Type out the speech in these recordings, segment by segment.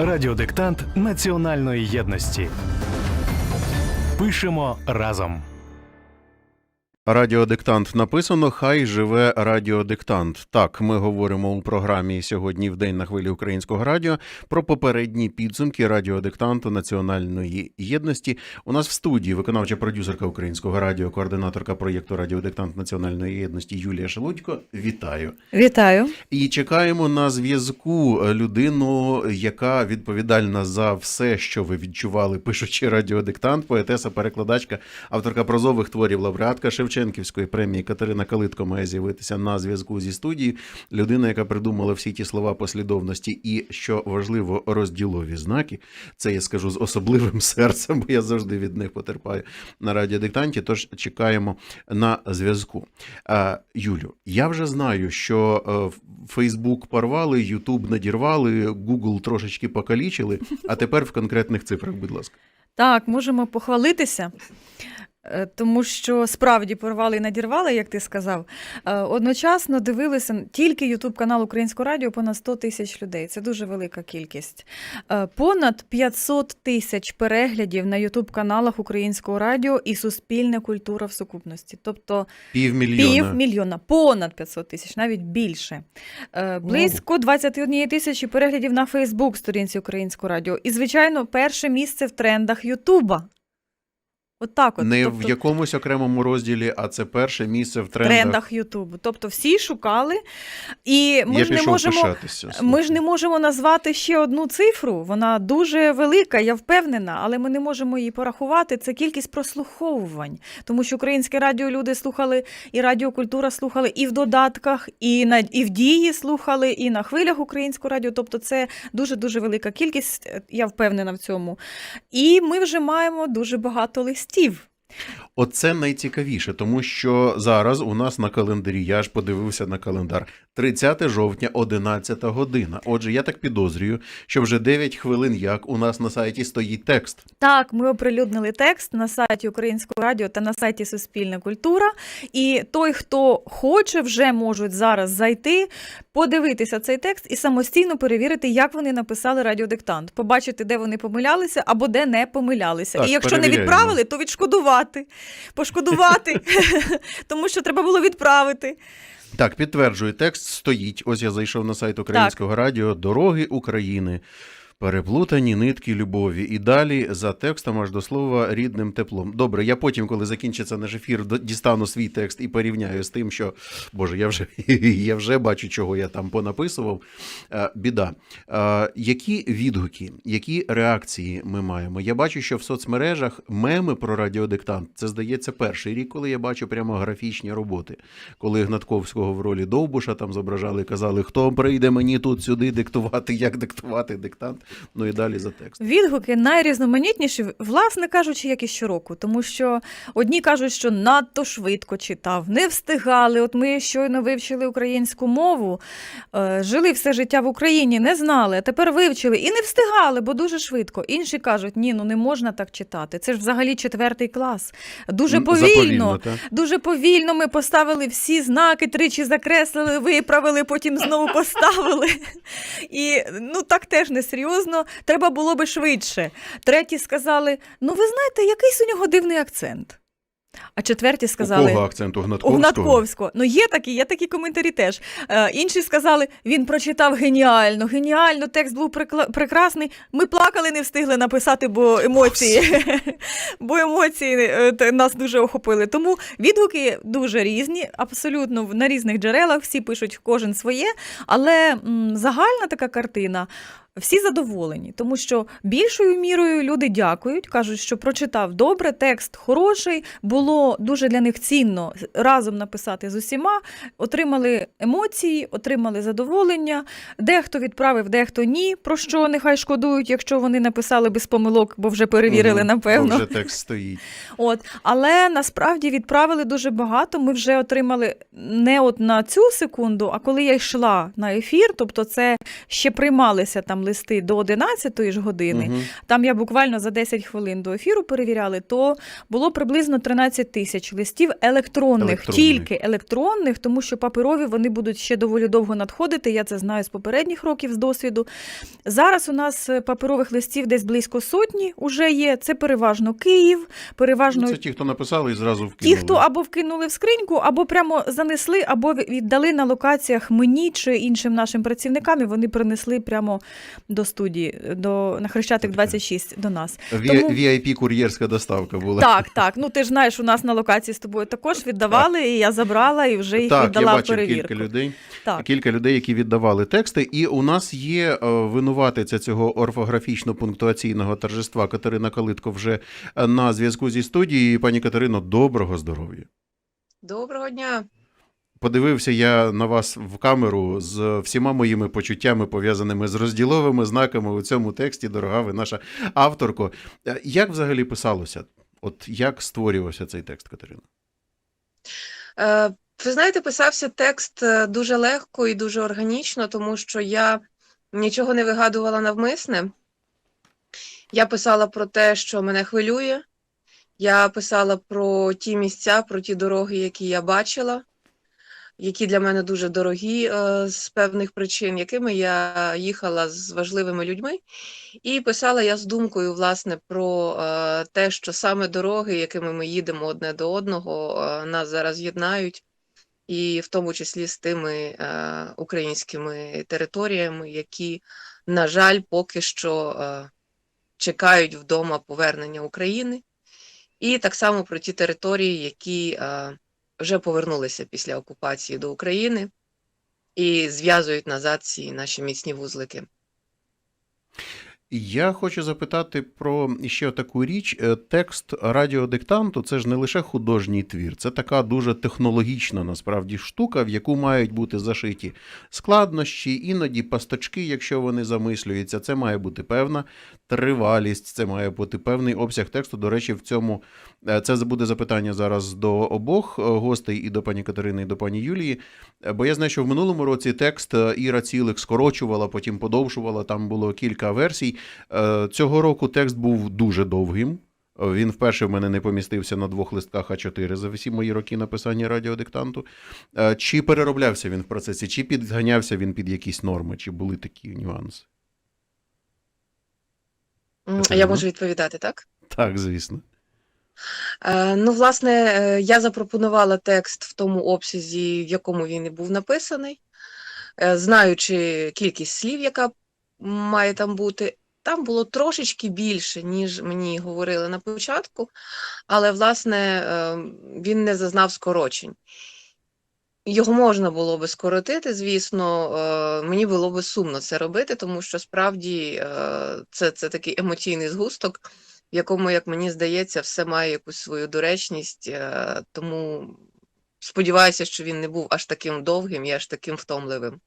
Радіодиктант національної єдності. Пишемо разом. Радіодиктант написано. Хай живе радіодиктант. Так, ми говоримо у програмі сьогодні в день на хвилі українського радіо про попередні підсумки радіодиктанту національної єдності. У нас в студії виконавча продюсерка українського радіо, координаторка проєкту Радіодиктант національної єдності Юлія Шелудько. Вітаю! Вітаю. І чекаємо на зв'язку людину, яка відповідальна за все, що ви відчували, пишучи радіодиктант, поетеса, перекладачка, авторка прозових творів, лауреатка Шевченківської премії Катерина Калитко має з'явитися на зв'язку зі студією. Людина, яка придумала всі ті слова послідовності, і що важливо, розділові знаки. Це я скажу з особливим серцем, бо я завжди від них потерпаю на радіодиктанті. Тож чекаємо на зв'язку. Юлю, я вже знаю, що е, Фейсбук порвали, Ютуб надірвали, Google трошечки покалічили. А тепер в конкретних цифрах, будь ласка. Так, можемо похвалитися, тому що справді порвали і надірвали, як ти сказав. Е, Одночасно дивилися тільки Ютуб канал Українського радіо понад 100 тисяч людей. Це дуже велика кількість. Е, Понад 500 тисяч переглядів на Ютуб каналах Українського радіо і Суспільна культура в сукупності. Тобто Півмільйона. Півмільйона, понад 500 тисяч, навіть більше. Е, близько 21 тисячі переглядів на Фейсбук сторінці Українського радіо. І, звичайно, перше місце в трендах Ютуба. От так от. Не тобто, в якомусь окремому розділі, а це перше місце в трендах. трендах Ютубу. Тобто всі шукали. І ми я ж не можемо. пишатися. Ми ж не можемо назвати ще одну цифру. Вона дуже велика, я впевнена, але ми не можемо її порахувати. Це кількість прослуховувань, тому що українське радіо люди слухали, і радіокультура слухали і в додатках, і на і в дії слухали, і на хвилях українського радіо. Тобто, це дуже дуже велика кількість. е, Я впевнена в цьому. І ми вже маємо дуже багато листів. Steve. Оце найцікавіше, тому що зараз у нас на календарі, я ж подивився на календар, 30 жовтня, 11 година. Отже, я так підозрюю, що вже 9 хвилин як у нас на сайті стоїть текст. Так, ми оприлюднили текст на сайті Українського радіо та на сайті Суспільна культура. І той, хто хоче, вже можуть зараз зайти, подивитися цей текст і самостійно перевірити, як вони написали радіодиктант, побачити, де вони помилялися або де не помилялися. Так, і якщо не відправили, то відшкодувати, пошкодувати, тому що треба було відправити. Так, підтверджую, текст стоїть. Ось я зайшов на сайт Українського радіо Дороги України. Переплутані нитки любові. І далі за текстом аж до слова рідним теплом. Добре, я потім, коли закінчиться наш ефір, дістану свій текст і порівняю з тим, що Боже, я вже я вже бачу, чого я там понаписував. Е, Біда. Е, Які відгуки, які реакції ми маємо? Я бачу, що в соцмережах меми про радіодиктант це здається перший рік, коли я бачу прямо графічні роботи. Коли Гнатковського в ролі Довбуша там зображали, казали, хто прийде мені тут сюди диктувати, як диктувати диктант. Ну і далі за текст. Відгуки найрізноманітніші, власне кажучи, як і щороку, тому що одні кажуть, що надто швидко читав, не встигали. От ми щойно вивчили українську мову, е, жили все життя в Україні, не знали, а тепер вивчили і не встигали, бо дуже швидко. Інші кажуть, ні, ну не можна так читати. Це ж взагалі четвертий клас. Дуже повільно. заповільно. Дуже повільно ми поставили всі знаки, тричі закреслили, виправили, потім знову поставили. І ну так теж не серйозно. Треба було би швидше. Треті сказали: ну ви знаєте, якийсь у нього дивний акцент. А четверті сказали. У кого акцент у У Гнатковського? Гнатковського. Ну, є такі, є такі коментарі теж. Е, інші сказали, він прочитав геніально, геніально, текст був прикла- прекрасний. Ми плакали, не встигли написати, бо емоції, бо емоції е, те- нас дуже охопили. Тому відгуки дуже різні, абсолютно в- на різних джерелах, всі пишуть кожен своє, але м, загальна така картина. Всі задоволені, тому що більшою мірою люди дякують, кажуть, що прочитав добре, текст хороший, було дуже для них цінно разом написати з усіма, отримали емоції, отримали задоволення. Дехто відправив, дехто ні. Про що нехай шкодують, якщо вони написали без помилок, бо вже перевірили, Мгм, напевно. Вже текст стоїть. От, але насправді відправили дуже багато. Ми вже отримали не от на цю секунду, а коли я йшла на ефір, тобто це ще приймалися там листи до 11 ж години, Мгм. там я буквально за 10 хвилин до ефіру перевіряли, то було приблизно 13 тисяч листів електронних, Електронних. тільки електронних, тому що паперові вони будуть ще доволі довго надходити. Я це знаю з попередніх років з досвіду. Зараз у нас паперових листів десь близько сотні уже є. Це переважно Київ, переважно Ну, Це ті, хто написали і зразу вкинули. Ті, хто або вкинули в скриньку, або прямо занесли, або віддали на локаціях мені чи іншим нашим працівникам, і вони принесли прямо до студії, до на Хрещатик Це таке. 26 до нас. VIP кур'єрська доставка була. Так, так. Ну ти ж знаєш, у нас на локації з тобою також віддавали, і я забрала і вже їх так, я віддала в бачив перевірку. кілька людей. Так. Кілька людей, які віддавали тексти, і у нас є е, винуватиця цього орфографічно-пунктуаційного торжества Катерина Калитко вже е, на зв'язку зі студією. Пані Катерино, доброго здоров'я. Доброго дня. Подивився я на вас в камеру з всіма моїми почуттями, пов'язаними з розділовими знаками у цьому тексті. Дорога ви наша авторко. Е, Як взагалі писалося? От як створювався цей текст, Катерина? Е, Ви знаєте, писався текст е, дуже легко і дуже органічно, тому що я нічого не вигадувала навмисне. Я писала про те, що мене хвилює. Я писала про ті місця, про ті дороги, які я бачила, які для мене дуже дорогі е, з певних причин, якими я їхала з важливими людьми. І писала я з думкою, власне, про е, те, що саме дороги, якими ми їдемо одне до одного, е, нас зараз єднають, і в тому числі з тими українськими територіями, які, на жаль, поки що чекають вдома повернення України, і так само про ті території, які вже повернулися після окупації до України і зв'язують назад ці наші міцні вузлики. Я хочу запитати про ще таку річ. Е, Текст радіодиктанту це ж не лише художній твір, це така дуже технологічна насправді штука, в яку мають бути зашиті складнощі, іноді пасточки, якщо вони замислюються. Це має бути певна тривалість, це має бути певний обсяг тексту. До речі, в цьому це буде запитання зараз до обох е, гостей, і до пані Катерини, і до пані Юлії. Е, Бо я знаю, що в минулому році текст е, Іра Цілик скорочувала, потім подовжувала. Там було кілька версій. Е, Цього року текст був дуже довгим. Е, Він вперше в мене не помістився на двох листках А4 за всі мої роки написання радіодиктанту. Е, Чи перероблявся він в процесі, чи підганявся він під якісь норми, чи були такі нюанси? Я можу відповідати, так? Так, звісно. Е, Ну, власне, е, я запропонувала текст в тому обсязі, в якому він і був написаний, Е, знаючи кількість слів, яка має там бути. Там було трошечки більше, ніж мені говорили на початку, але, власне, він не зазнав скорочень. Його можна було би скоротити, звісно, мені було би сумно це робити, тому що справді це, це такий емоційний згусток, в якому, як мені здається, все має якусь свою доречність, е, тому сподіваюся, що він не був аж таким довгим і аж таким втомливим.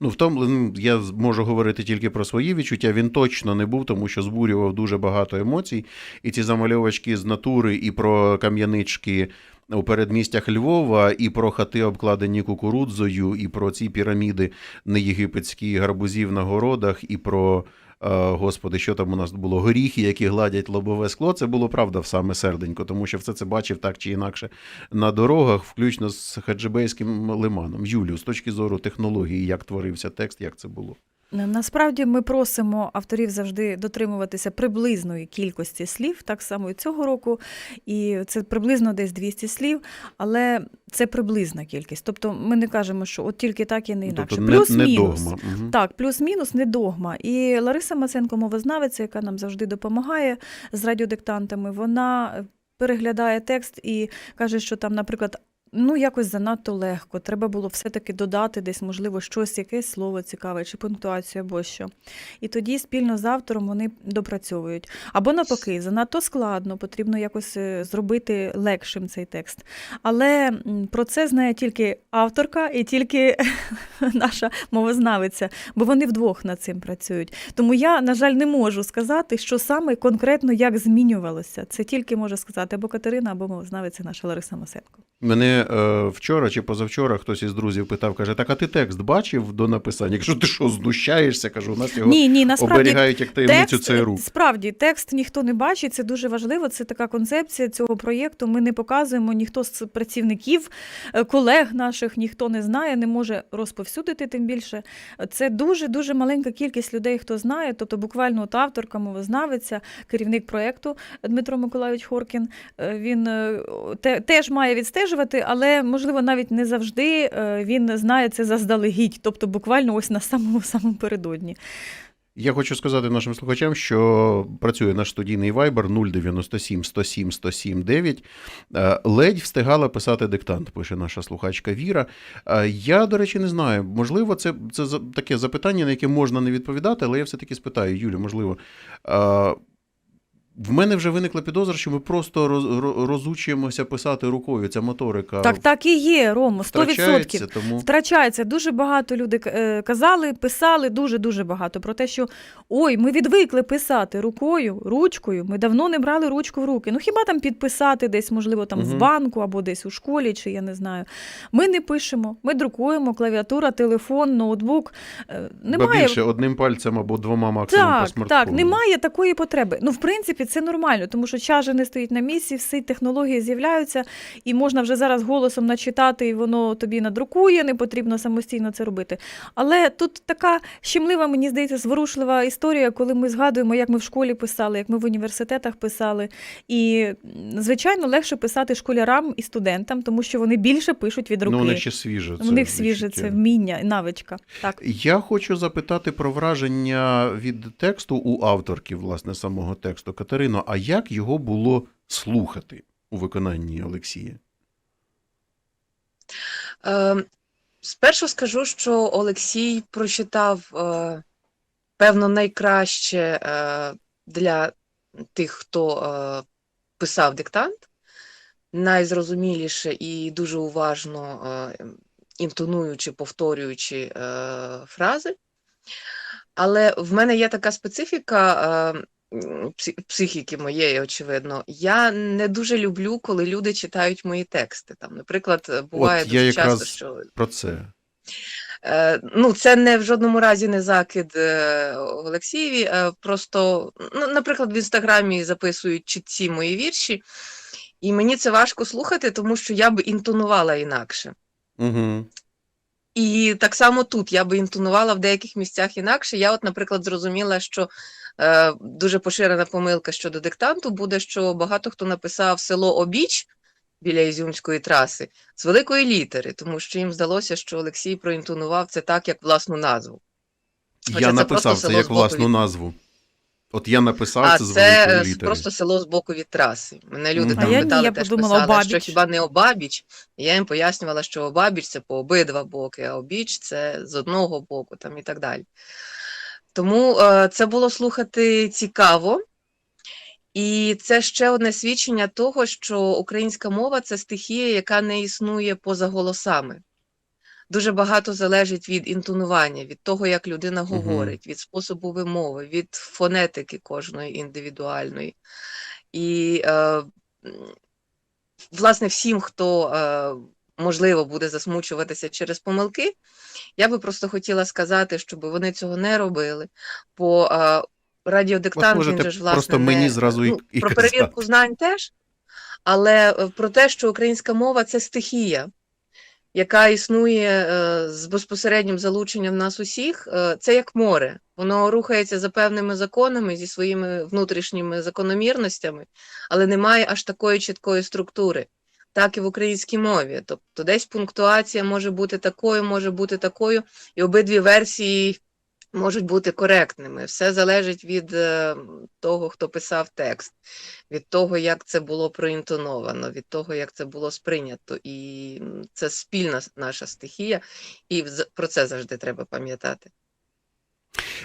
Ну, в тому я можу говорити тільки про свої відчуття. Він точно не був, тому що збурював дуже багато емоцій. І ці замальовочки з натури, і про кам'янички у передмістях Львова, і про хати, обкладені кукурудзою, і про ці піраміди неєгипетські гарбузів на городах, і про. Е, Господи, що там у нас було? Горіхи, які гладять лобове скло. Це було правда в саме серденько, тому що все це бачив так чи інакше на дорогах, включно з Хаджибейським лиманом. Юлію, з точки зору технології, як творився текст, як це було? На- Насправді ми просимо авторів завжди дотримуватися приблизної кількості слів, так само і цього року. І це приблизно десь 200 слів, але це приблизна кількість. Тобто ми не кажемо, що от тільки так і не інакше. Тобто не, не Плюс-мінус. догма. Угу. Так, плюс-мінус не догма. І Лариса Маценко, мовознавиця, яка нам завжди допомагає з радіодиктантами, вона переглядає текст і каже, що там, наприклад, ну якось занадто легко. Треба було все-таки додати десь, можливо, щось, якесь слово цікаве, чи пунктуацію або що. І тоді спільно з автором вони допрацьовують. Або навпаки, занадто складно, потрібно якось е, зробити легшим цей текст. Але про це знає тільки авторка і тільки наша мовознавиця, бо вони вдвох над цим працюють. Тому я, на жаль, не можу сказати, що саме конкретно як змінювалося. Це тільки може сказати або Катерина, або мовознавиця наша Лариса Масенко. Мене е, вчора чи позавчора хтось із друзів питав, каже: так, а ти текст бачив до написання? Якщо ти що, знущаєшся, кажу, у нас його Ні, ні, насправді оберігають як таємницю Текст, ЦРУ. справді, текст ніхто не бачить, це дуже важливо. Це така концепція цього проєкту. Ми не показуємо, ніхто з працівників, е, колег наших, ніхто не знає, не може розповсюдити. Тим більше це дуже дуже маленька кількість людей, хто знає. Тобто, буквально от авторка, мовознавиця, керівник проєкту Дмитро Миколайович Хоркін. е, Він е, те, теж має відстежувати, але можливо навіть не завжди е, він знає це заздалегідь, тобто буквально ось на самому самому передодні. Я хочу сказати нашим слухачам, що працює наш студійний вайбер 097 107 107 9. Е, Ледь встигала писати диктант, пише наша слухачка Віра. Е, Я, до речі, не знаю. Можливо, це, це таке запитання, на яке можна не відповідати, але я все-таки спитаю, Юлю, можливо. В мене вже виникла підозра, що ми просто роз- розучуємося писати рукою. Ця моторика Так, так і є, Ромо, 100%. втрачається, тому Втрачається. Дуже багато люди е, казали, писали дуже-дуже багато про те, що ой, ми відвикли писати рукою, ручкою. Ми давно не брали ручку в руки. Ну хіба там підписати десь, можливо, там в банку або десь у школі, чи я не знаю. Ми не пишемо, ми друкуємо клавіатура, телефон, ноутбук. Е, ба Немає більше одним пальцем або двома максимум по смартфону. так, немає такої потреби. Ну, в принципі, це нормально, тому що час же не стоїть на місці, всі технології з'являються, і можна вже зараз голосом начитати, і воно тобі надрукує, не потрібно самостійно це робити. Але тут така щемлива, мені здається, зворушлива історія, коли ми згадуємо, як ми в школі писали, як ми в університетах писали. І, звичайно, легше писати школярам і студентам, тому що вони більше пишуть від руки. Ну, у них ще свіже. У них свіже це вміння, навичка. Так. Я хочу запитати про враження від тексту у авторки, власне, самого тексту. Катерино, а як його було слухати у виконанні Олексія? Е, спершу скажу, що Олексій прочитав, е, певно, найкраще е, для тих, хто е, писав диктант, найзрозуміліше і дуже уважно е, інтонуючи, повторюючи е, фрази. Але в мене є така специфіка е, психіки моєї, очевидно. Я не дуже люблю, коли люди читають мої тексти. Там, наприклад, буває От я дуже якраз- часто, що Про це. Е, Ну, це не в жодному разі не закид е, Олексієві. е, Просто, ну, наприклад, в інстаграмі записують чітці мої вірші, і мені це важко слухати, тому що я би інтонувала інакше. Угу. І так само тут я би інтонувала в деяких місцях інакше. Я, от, наприклад, зрозуміла, що е, дуже поширена помилка щодо диктанту буде, що багато хто написав село Обіч біля Ізюмської траси з великої літери, тому що їм здалося, що Олексій проінтонував це так, як власну назву. Хоча Я це написав це як власну від- назву. От я написав А це з це великої е, літери. просто село з боку від траси. Мене люди Мгм. там А я питали, я теж подумала, писали, а що хіба не Обабіч? Я їм пояснювала, що Обабіч це по обидва боки, а Обіч це з одного боку там і так далі. Тому е, це було слухати цікаво. І це ще одне свідчення того, що українська мова це стихія, яка не існує поза голосами. Дуже багато залежить від інтонування, від того, як людина говорить, від способу вимови, від фонетики кожної індивідуальної. І, е, власне, всім, хто, е, можливо, буде засмучуватися через помилки, я би просто хотіла сказати, щоб вони цього не робили. Бо радіодиктант, він же ж, власне, просто мені не- зразу і- ну, і про перевірку знань теж, але е, про те, що українська мова це стихія, яка існує е, з безпосереднім залученням нас усіх, е, це як море. Воно рухається за певними законами зі своїми внутрішніми закономірностями, але немає аж такої чіткої структури. Так і в українській мові. Тобто десь пунктуація може бути такою, може бути такою, і обидві версії можуть бути коректними. Все залежить від е, того, хто писав текст, від того, як це було проінтоновано, від того, як це було сприйнято. І це спільна наша стихія, і про це завжди треба пам'ятати.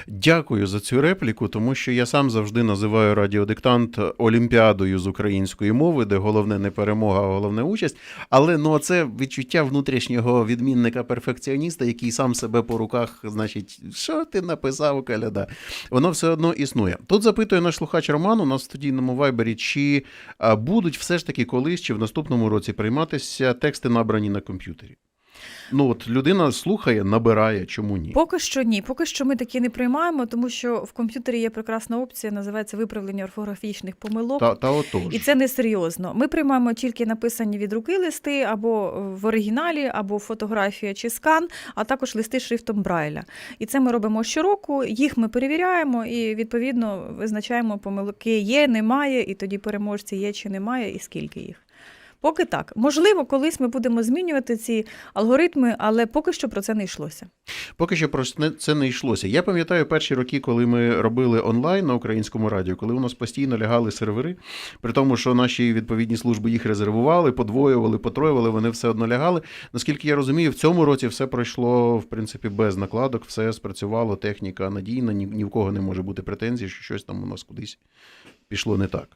Дякую за цю репліку, тому що я сам завжди називаю радіодиктант олімпіадою з української мови, де головне не перемога, а головне участь. Але ну це відчуття внутрішнього відмінника перфекціоніста, який сам себе по руках, значить, що ти написав, каляда. Воно все одно існує. Тут запитує наш слухач Роман у нас в студійному вайбері, чи будуть все ж таки колись чи в наступному році прийматися тексти, набрані на комп'ютері. Ну от людина слухає, набирає, чому ні? Поки що ні, поки що ми такі не приймаємо, тому що в комп'ютері є прекрасна опція, називається виправлення орфографічних помилок. Та, та отож. І це не серйозно. Ми приймаємо тільки написані від руки листи або в оригіналі, або фотографія чи скан, а також листи шрифтом Брайля. І це ми робимо щороку. Їх ми перевіряємо і відповідно визначаємо помилки є, немає, і тоді переможці є чи немає, і скільки їх. Поки так. Можливо, колись ми будемо змінювати ці алгоритми, але поки що про це не йшлося. Поки що про це- не йшлося. Я пам'ятаю перші роки, коли ми робили онлайн на українському радіо, коли у нас постійно лягали сервери, при тому, що наші відповідні служби їх резервували, подвоювали, потроювали, вони все одно лягали. Наскільки я розумію, в цьому році все пройшло в принципі без накладок, все спрацювало, техніка надійна, ні, ні в кого не може бути претензій, що щось там у нас кудись пішло не так.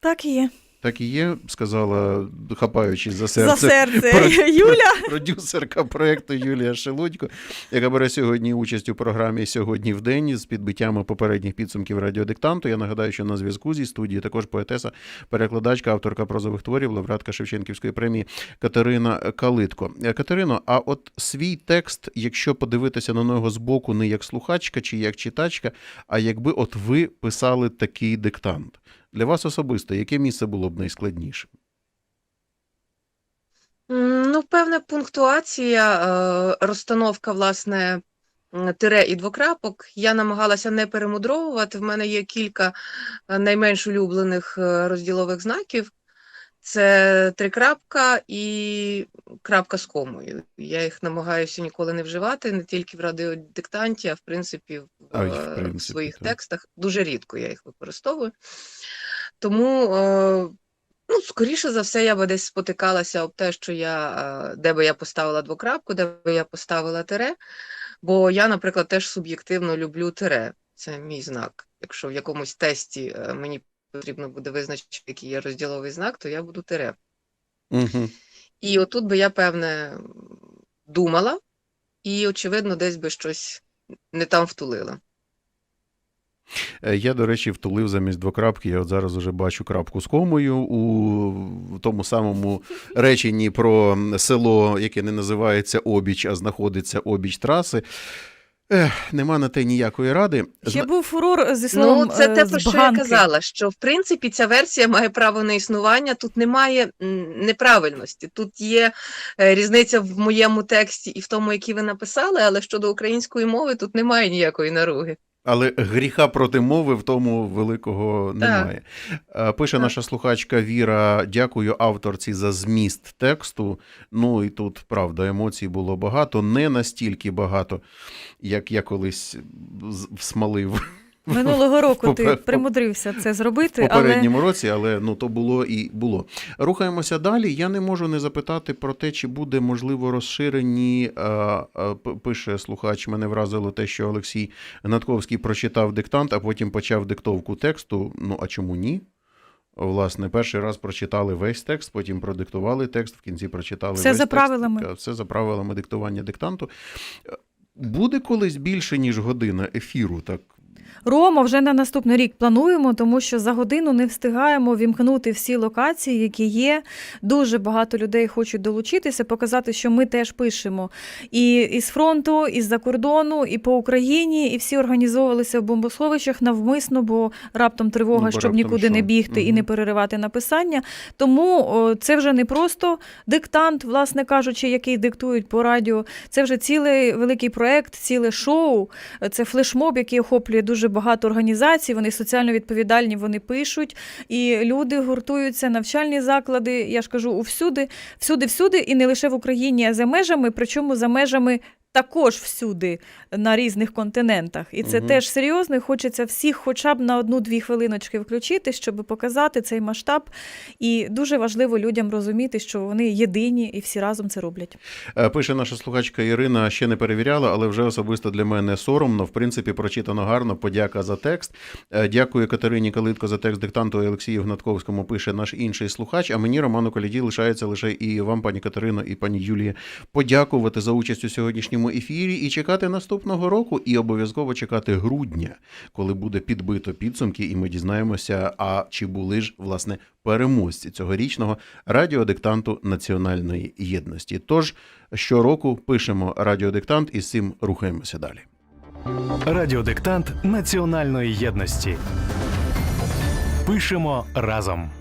Так і є. Так і є, сказала, хапаючись за серце. За серце Про- Юля. продюсерка проекту Юлія Шелудько, яка бере сьогодні участь у програмі Сьогодні в день з підбиттями попередніх підсумків радіодиктанту. Я нагадаю, що на зв'язку зі студії також поетеса, перекладачка, авторка прозових творів, лауреатка Шевченківської премії Катерина Калитко. Е, Катерино, а от свій текст, якщо подивитися на нього збоку, не як слухачка чи як читачка, а якби от ви писали такий диктант. Для вас особисто, яке місце було б найскладнішим? Ну, певна пунктуація, е, розстановка, власне, тире і двокрапок. Я намагалася не перемудровувати. В мене є кілька е, найменш улюблених е, розділових знаків. Це трикрапка і крапка з комою. Я їх намагаюся ніколи не вживати, не тільки в радіодиктанті, а в принципі в, А в в принципі, своїх так. текстах. Дуже рідко я їх використовую. Тому е, Ну, скоріше за все, я би десь спотикалася об те, що я, е, де би я поставила двокрапку, де би я поставила тире. Бо я, наприклад, теж суб'єктивно люблю тире. Це мій знак. Якщо в якомусь тесті е, мені потрібно буде визначити, який є розділовий знак, то я буду тире. Угу. І отут би я, певне, думала, і, очевидно, десь би щось не там втулила. Е, Я, до речі, втулив замість двокрапки. Я от зараз уже бачу крапку з комою у тому самому реченні про село, яке не називається Обіч, а знаходиться обіч траси. Ех, нема на те ніякої ради. Ще був фурор зі словом Ну, це те, е, про що я казала, що в принципі ця версія має право на існування. Тут немає неправильності. Тут є е, різниця в моєму тексті і в тому, який ви написали, але щодо української мови тут немає ніякої наруги. Але гріха проти мови в тому великого немає. Так. Пише Так. наша слухачка Віра: дякую авторці за зміст тексту. Ну і тут правда, емоцій було багато, не настільки багато, як я колись всмалив. Минулого року ти примудрився це в зробити, але попередньому році, але ну то було і було. Рухаємося далі. Я не можу не запитати про те, чи буде можливо розширені. а, п- Пише слухач, мене вразило те, що Олексій Гнатковський прочитав диктант, а потім почав диктовку тексту. Ну а чому ні? Власне, перший раз прочитали весь текст, потім продиктували текст, в кінці прочитали Все весь за правилами. Е, Все за правилами диктування диктанту. Е, Буде колись більше, ніж година ефіру, так Рома вже на наступний рік плануємо, тому що за годину не встигаємо вімкнути всі локації, які є. Дуже багато людей хочуть долучитися, показати, що ми теж пишемо і із фронту, і з-за кордону, і по Україні, і всі організовувалися в бомбосховищах навмисно, бо раптом тривога, Ну, бо щоб раптом нікуди не що? бігти і не переривати написання. Тому о, це вже не просто диктант, власне кажучи, який диктують по радіо. Це вже цілий великий проект, ціле шоу. Це флешмоб, який охоплює дуже багато організацій. Вони соціально відповідальні, вони пишуть, і люди гуртуються, навчальні заклади. Я ж кажу, усюди, всюди, всюди, і не лише в Україні, а за межами, причому за межами також всюди на різних континентах. І це Мгм. теж серйозно. і Хочеться всіх хоча б на одну-дві хвилиночки включити, щоб показати цей масштаб. І дуже важливо людям розуміти, що вони єдині і всі разом це роблять. Е, Пише наша слухачка Ірина, ще не перевіряла, але вже особисто для мене соромно. В принципі, прочитано гарно. Подяка за текст. Е, Дякую Катерині Калитко за текст диктанту Олексію Гнатковському. Пише наш інший слухач. А мені Роману Коляді лишається лише і вам, пані Катерино, і пані Юлії, подякувати за участь у сьогоднішньому ефірі і чекати наступного року, і обов'язково чекати грудня, коли буде підбито підсумки, і ми дізнаємося, а чи були ж власне переможці цьогорічного радіодиктанту національної єдності. Тож щороку пишемо радіодиктант і з цим рухаємося далі. Радіодиктант національної єдності. Пишемо разом.